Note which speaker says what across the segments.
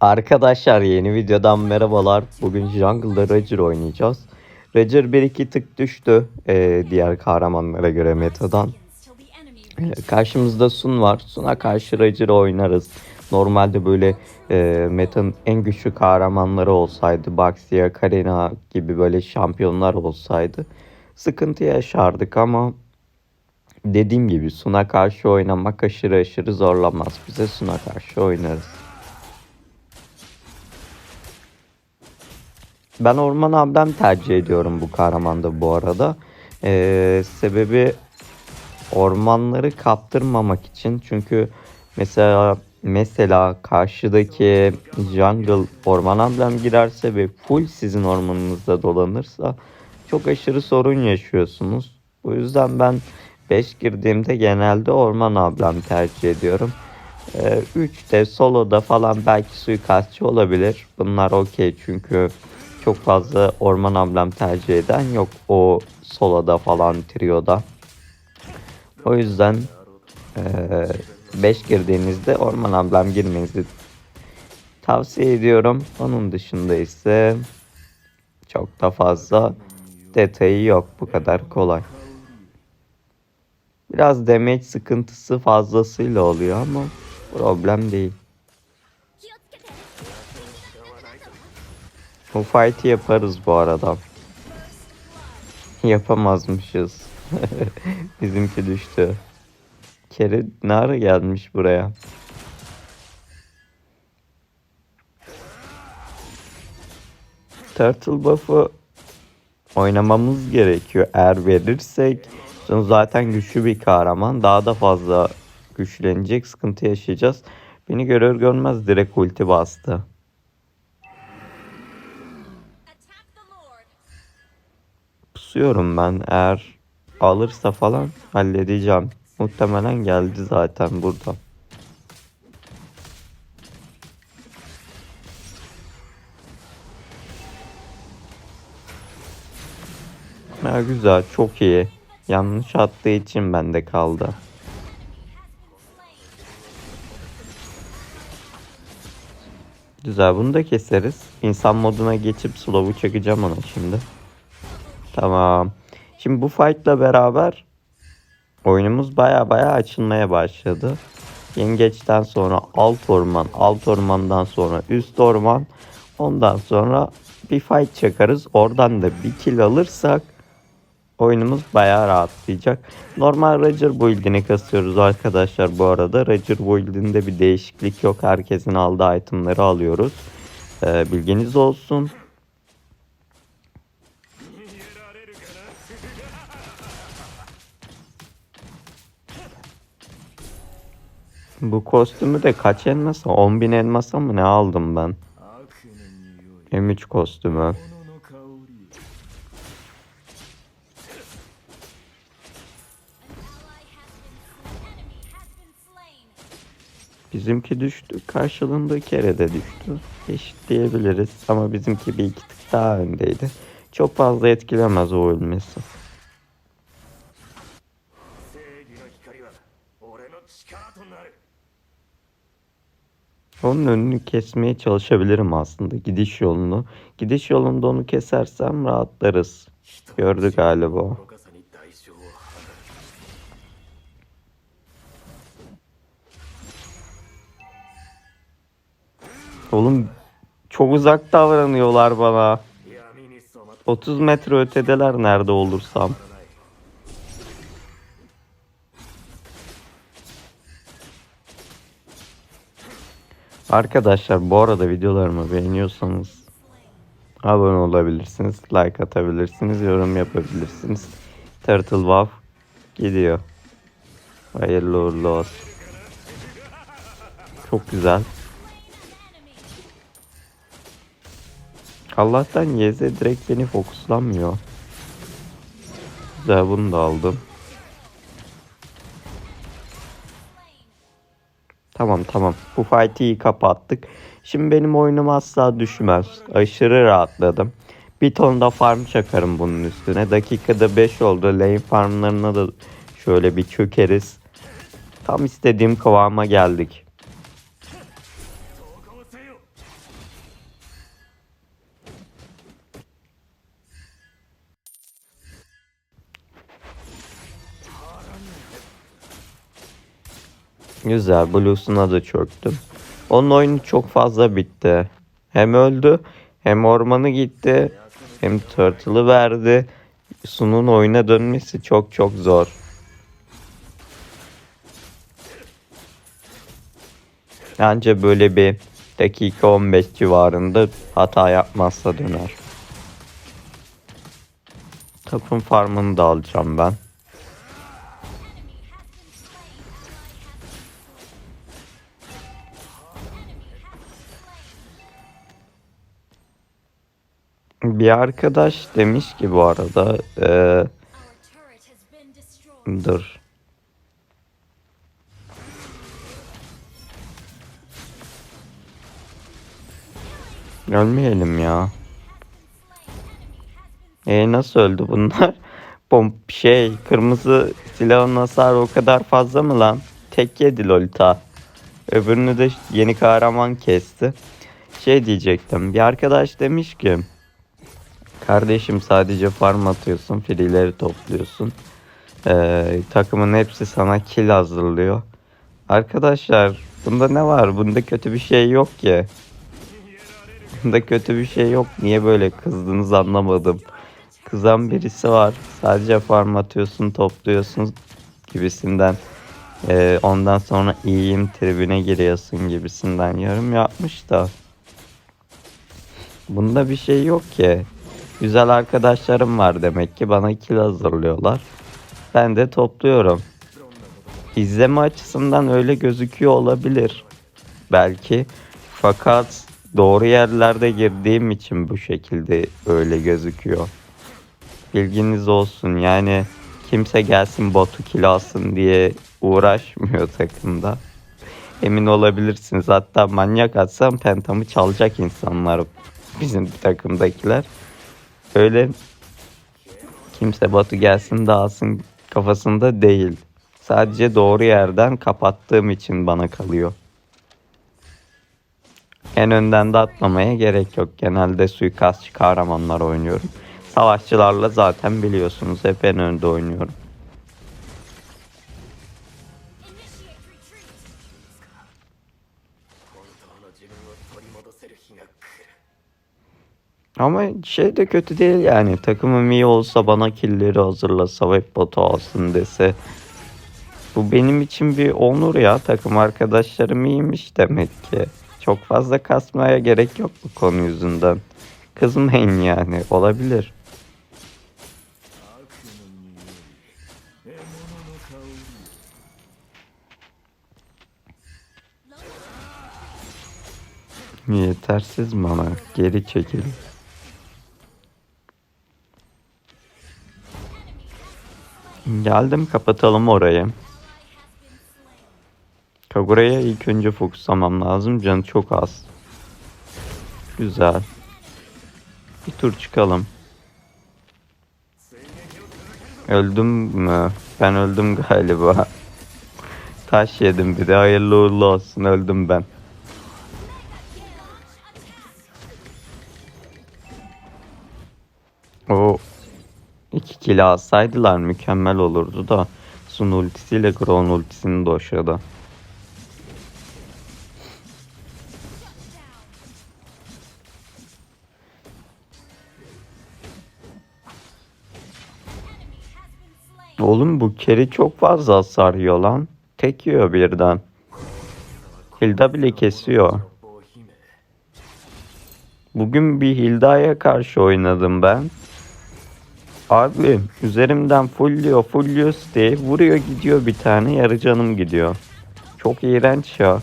Speaker 1: Arkadaşlar yeni videodan merhabalar. Bugün Jungle'da Roger oynayacağız. Roger 1-2 tık düştü ee, diğer kahramanlara göre metadan. Ee, karşımızda Sun var. Sun'a karşı Roger oynarız. Normalde böyle e, metanın en güçlü kahramanları olsaydı, Baxia, Karina gibi böyle şampiyonlar olsaydı sıkıntı yaşardık ama dediğim gibi Sun'a karşı oynamak aşırı aşırı zorlamaz. Bize Sun'a karşı oynarız. Ben Orman abiden tercih ediyorum bu kahramanda bu arada. Ee, sebebi ormanları kaptırmamak için. Çünkü mesela mesela karşıdaki jungle orman amblem girerse ve full sizin ormanınızda dolanırsa çok aşırı sorun yaşıyorsunuz. Bu yüzden ben 5 girdiğimde genelde orman amblem tercih ediyorum. 3 de soloda falan belki suikastçı olabilir. Bunlar okey çünkü çok fazla orman amblem tercih eden yok o soloda falan trioda. O yüzden 5 girdiğinizde orman amblem girmenizi tavsiye ediyorum. Onun dışında ise çok da fazla detayı yok. Bu kadar kolay. Biraz damage sıkıntısı fazlasıyla oluyor ama problem değil. Bu fight'i yaparız bu arada. Yapamazmışız. Bizimki düştü. Kere ne ara gelmiş buraya? Turtle buff'ı oynamamız gerekiyor. Eğer verirsek zaten güçlü bir kahraman. Daha da fazla güçlenecek. Sıkıntı yaşayacağız. Beni görür görmez direkt ulti bastı. Pusuyorum ben. Eğer alırsa falan halledeceğim. Muhtemelen geldi zaten burada. Ha, güzel, çok iyi. Yanlış attığı için bende kaldı. Güzel, bunu da keseriz. İnsan moduna geçip slow'u çekeceğim ona şimdi. Tamam. Şimdi bu fight'la beraber oyunumuz baya baya açılmaya başladı. Yengeçten sonra alt orman, alt ormandan sonra üst orman, ondan sonra bir fight çakarız. Oradan da bir kill alırsak oyunumuz bayağı rahatlayacak. Normal Roger build'ini kasıyoruz arkadaşlar bu arada. Roger build'inde bir değişiklik yok. Herkesin aldığı itemleri alıyoruz. Ee, bilginiz olsun. Bu kostümü de kaç elmasa? 10.000 elmasa mı ne aldım ben? M3 kostümü. Bizimki düştü. Karşılığında kere de düştü. Eşit diyebiliriz ama bizimki bir iki tık daha öndeydi. Çok fazla etkilemez o ölmesi. Onun önünü kesmeye çalışabilirim aslında gidiş yolunu. Gidiş yolunda onu kesersem rahatlarız. Gördü
Speaker 2: şey. galiba.
Speaker 1: Oğlum çok uzak davranıyorlar bana. 30 metre ötedeler nerede olursam. Arkadaşlar bu arada videolarımı beğeniyorsanız abone olabilirsiniz, like atabilirsiniz, yorum yapabilirsiniz. Turtle Wow gidiyor. Hayırlı uğurlu olsun. Çok güzel. Allah'tan YZ direkt beni fokuslanmıyor. Güzel bunu da aldım. Tamam tamam. Bu fight'i kapattık. Şimdi benim oyunum asla düşmez. Aşırı rahatladım. Bir ton da farm çakarım bunun üstüne. Dakikada 5 oldu. Lane farmlarına da şöyle bir çökeriz. Tam istediğim kıvama geldik. Güzel. Blues'una da çöktüm. Onun oyunu çok fazla bitti. Hem öldü hem ormanı gitti hem turtle'ı verdi. Sun'un oyuna dönmesi çok çok zor. Bence böyle bir dakika 15 civarında hata yapmazsa döner. Tapın farmını da alacağım ben. Bir arkadaş demiş ki bu arada
Speaker 3: destroyed.
Speaker 1: dur. Ölmeyelim ya. E nasıl öldü bunlar? Bom şey kırmızı silahın hasarı o kadar fazla mı lan? Tek yedi Lolita. Öbürünü de yeni kahraman kesti. Şey diyecektim. Bir arkadaş demiş ki Kardeşim sadece farm atıyorsun, free'leri topluyorsun. Ee, takımın hepsi sana kill hazırlıyor. Arkadaşlar bunda ne var? Bunda kötü bir şey yok ki. Bunda kötü bir şey yok. Niye böyle kızdınız anlamadım. Kızan birisi var. Sadece farm atıyorsun, topluyorsun gibisinden. Ee, ondan sonra iyiyim tribüne giriyorsun gibisinden yorum yapmış da. Bunda bir şey yok ki. Güzel arkadaşlarım var demek ki bana kill hazırlıyorlar. Ben de topluyorum. İzleme açısından öyle gözüküyor olabilir. Belki. Fakat doğru yerlerde girdiğim için bu şekilde öyle gözüküyor. Bilginiz olsun yani kimse gelsin botu kill alsın diye uğraşmıyor takımda. Emin olabilirsiniz. Hatta manyak atsam pentamı çalacak insanlar bizim takımdakiler. Öyle kimse Batu gelsin dağılsın kafasında değil. Sadece doğru yerden kapattığım için bana kalıyor. En önden de atlamaya gerek yok. Genelde suikastçı kahramanlar oynuyorum. Savaşçılarla zaten biliyorsunuz hep en önde oynuyorum. Ama şey de kötü değil yani. Takımım iyi olsa bana killleri hazırlasa hep botu alsın dese. Bu benim için bir onur ya. Takım arkadaşlarım iyiymiş demek ki. Çok fazla kasmaya gerek yok bu konu yüzünden. Kızmayın yani. Olabilir. 'Yetersiz bana. Geri çekil. Geldim kapatalım orayı. Kagura'ya ilk önce fokuslamam lazım. Canı çok az. Güzel. Bir tur çıkalım. Öldüm mü? Ben öldüm galiba. Taş yedim bir de hayırlı uğurlu olsun öldüm ben. İki kill alsaydılar mükemmel olurdu da Sun ultisiyle Gron ultisini aşağıda. Oğlum bu keri çok fazla hasar yiyor lan. Tek yiyor birden. Hilda bile kesiyor. Bugün bir Hilda'ya karşı oynadım ben. Abi üzerimden fullüyor fullüyor diye vuruyor gidiyor bir tane yarı canım gidiyor. Çok iğrenç ya.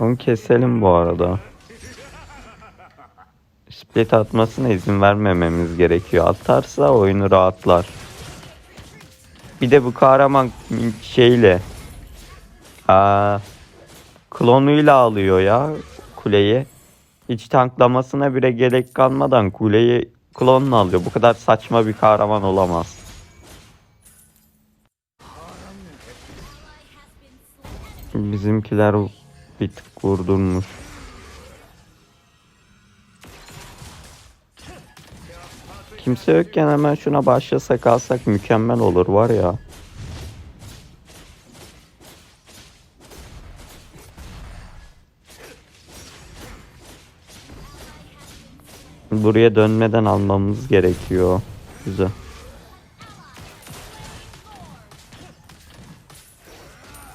Speaker 1: Onu keselim bu arada. Split atmasına izin vermememiz gerekiyor. Atarsa oyunu rahatlar. Bir de bu kahraman şeyle Aa, klonuyla alıyor ya kuleyi. Hiç tanklamasına bile gerek kalmadan kuleyi klonla alıyor. Bu kadar saçma bir kahraman olamaz. Bizimkiler bir tık vurdurmuş. Kimse yokken hemen şuna başlasak alsak mükemmel olur var ya. Buraya dönmeden almamız gerekiyor. Güzel.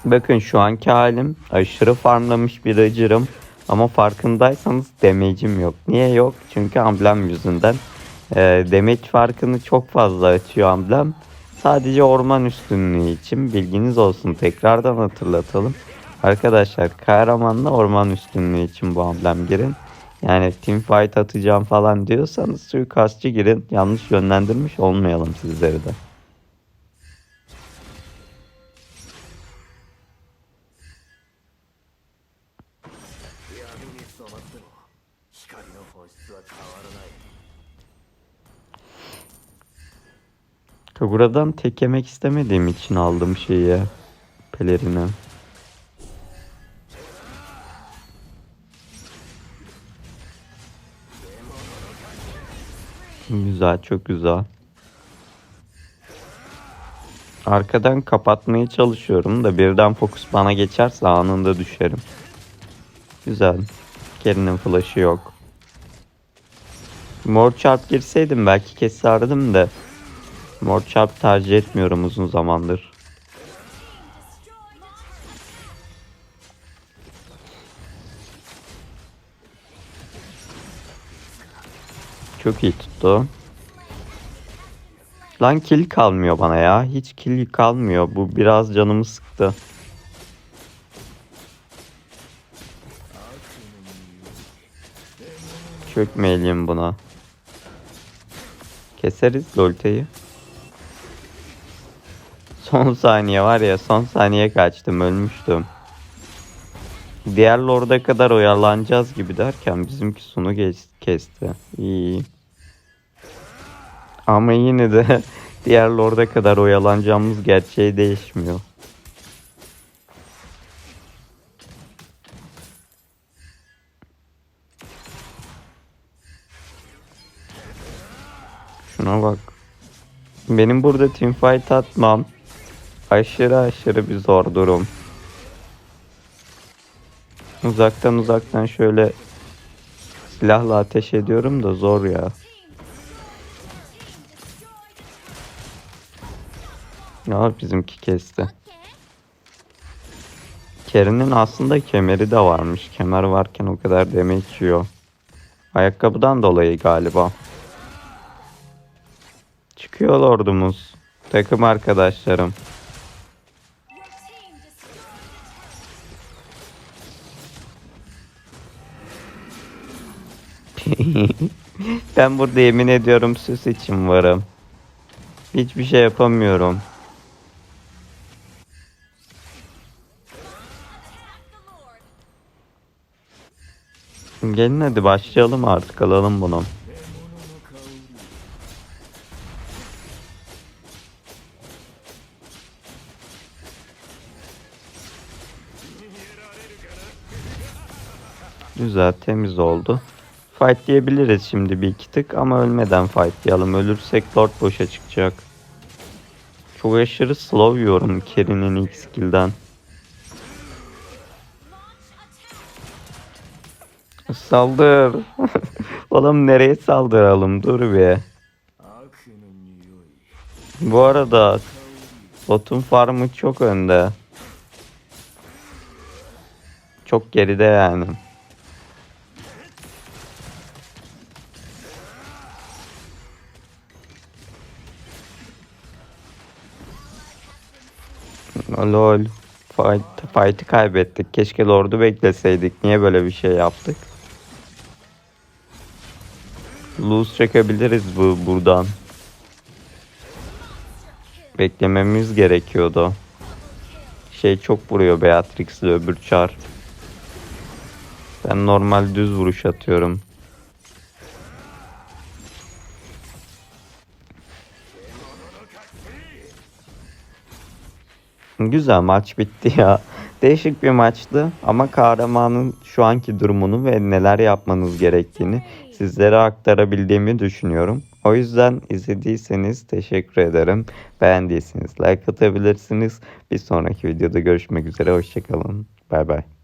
Speaker 1: Bakın şu anki halim aşırı farmlamış bir acırım. Ama farkındaysanız damage'im yok. Niye yok? Çünkü amblem yüzünden. Ee, damage farkını çok fazla açıyor amblem. Sadece orman üstünlüğü için bilginiz olsun. Tekrardan hatırlatalım. Arkadaşlar kahramanla orman üstünlüğü için bu amblem girin. Yani team fight atacağım falan diyorsanız suikastçı girin. Yanlış yönlendirmiş olmayalım sizleri de. Kagura'dan tek yemek istemediğim için aldım şeyi. Pelerini. Güzel, çok güzel. Arkadan kapatmaya çalışıyorum da birden fokus bana geçerse anında düşerim. Güzel. Kerinin flash'ı yok. Mor çarp girseydim belki keserdim de Mor çarp tercih etmiyorum uzun zamandır. Çok iyi tuttu. Lan kill kalmıyor bana ya. Hiç kill kalmıyor. Bu biraz canımı sıktı. Çökmeyelim buna. Keseriz Lolte'yi. Son saniye var ya son saniye kaçtım ölmüştüm. Diğer lorda kadar oyalanacağız gibi derken bizimki geç- kesti. İyi. Ama yine de diğer lorda kadar oyalanacağımız gerçeği değişmiyor. Şuna bak. Benim burada teamfight atmam aşırı aşırı bir zor durum. Uzaktan uzaktan şöyle silahla ateş ediyorum da zor ya. Ya bizimki kesti. Kerinin aslında kemeri de varmış. Kemer varken o kadar damage yiyor. Ayakkabıdan dolayı galiba. Çıkıyor lordumuz. Takım arkadaşlarım. Ben burada yemin ediyorum süs için varım. Hiçbir şey yapamıyorum. Gelin hadi başlayalım artık alalım bunu. Güzel temiz oldu. Fight diyebiliriz şimdi bir iki tık ama ölmeden fight diyelim. Ölürsek Lord boşa çıkacak. Çok aşırı slow yiyorum Kerry'nin ilk skill'den. saldır. Oğlum nereye saldıralım dur bir. Bu arada botun farmı çok önde. Çok geride yani. Lol. Fight, fight'ı kaybettik. Keşke Lord'u bekleseydik. Niye böyle bir şey yaptık? Lose çekebiliriz bu buradan. Beklememiz gerekiyordu. Şey çok vuruyor Beatrix'le öbür çar. Ben normal düz vuruş atıyorum. Güzel maç bitti ya. Değişik bir maçtı ama kahramanın şu anki durumunu ve neler yapmanız gerektiğini sizlere aktarabildiğimi düşünüyorum. O yüzden izlediyseniz teşekkür ederim. Beğendiyseniz like atabilirsiniz. Bir sonraki videoda görüşmek üzere. Hoşçakalın. Bay bay.